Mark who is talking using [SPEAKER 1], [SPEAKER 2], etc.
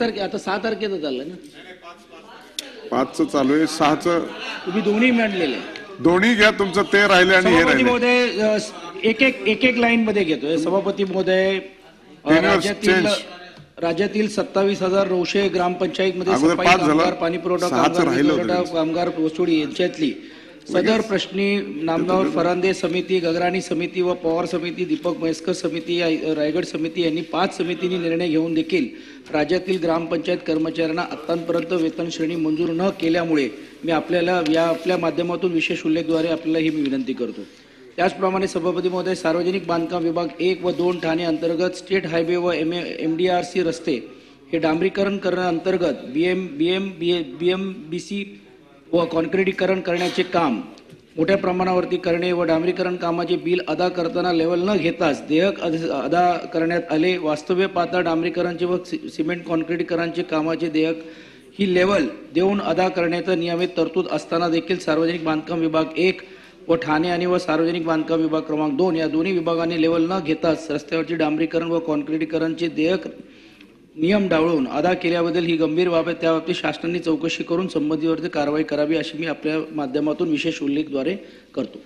[SPEAKER 1] तारखे आता सहा तारखेचं चाललं ना
[SPEAKER 2] पाचचं चालू आहे सहाचं
[SPEAKER 1] तुम्ही दोन्ही मांडलेले
[SPEAKER 2] दोन्ही घ्या तुमचं ते राहिले आणि हे
[SPEAKER 1] सभापती
[SPEAKER 2] राहिले
[SPEAKER 1] महोदय अ, एक एक एक एक लाईन मध्ये घेतोय सभापती महोदय अ, राज्यातील
[SPEAKER 2] change.
[SPEAKER 1] राज्यातील सत्तावीस हजार नऊशे ग्रामपंचायत मध्ये
[SPEAKER 2] अगोदर
[SPEAKER 1] सफाई
[SPEAKER 2] पाच झालं.
[SPEAKER 1] कामगार पाणी पुरवठा
[SPEAKER 2] सहाचं
[SPEAKER 1] कामगार
[SPEAKER 2] राहिलं
[SPEAKER 1] वीज
[SPEAKER 2] होतं
[SPEAKER 1] पुरवठा
[SPEAKER 2] त्यांचं.
[SPEAKER 1] कामगार वसुडी यांच्यातली सदर प्रश्नी नामदार फरांदे समिती गगराणी समिती व पवार समिती दीपक म्हैसकर समिती या- रायगड समिती यांनी पाच समितींनी निर्णय घेऊन देखील राज्यातील ग्रामपंचायत कर्मचाऱ्यांना आतापर्यंत वेतन श्रेणी मंजूर न केल्यामुळे मी आपल्याला या आपल्या माध्यमातून विशेष उल्लेखद्वारे आपल्याला ही मी विनंती करतो. त्याचप्रमाणे सभापती महोदय सार्वजनिक बांधकाम विभाग एक व दोन ठाणे अंतर्गत स्टेट हायवे व M M D R C रस्ते हे डांबरीकरण करण्याअंतर्गत B M B M B M B C व कॉन्क्रिटीकरण करण्याचे काम मोठ्या प्रमाणावरती करणे व डांबरीकरण कामाचे बिल अदा करताना लेवल न घेताच देयक अदा करण्यात आले. वास्तव्य पातळ डांबरीकरणचे व सि- सिमेंट कॉन्क्रिटीकरणचे कामाचे देयक ही लेवल देऊन अदा करण्याचा नियमित तरतूद असताना देखील सार्वजनिक बांधकाम विभाग एक व ठाणे आणि व सार्वजनिक बांधकाम विभाग क्रमांक दोन या दोन्ही विभागांनी लेवल न घेताच रस्त्यावरची डांबरीकरण व कॉन्क्रिटीकरणचे देयक नियम डावळून अदा केल्याबद्दल ही गंभीर बाब आहे. त्याबाबतीत शासनाने चौकशी करून संबंधितवरती कारवाई करावी अशी मी आपल्या माध्यमातून विशेष उल्लेखद्वारे करतो.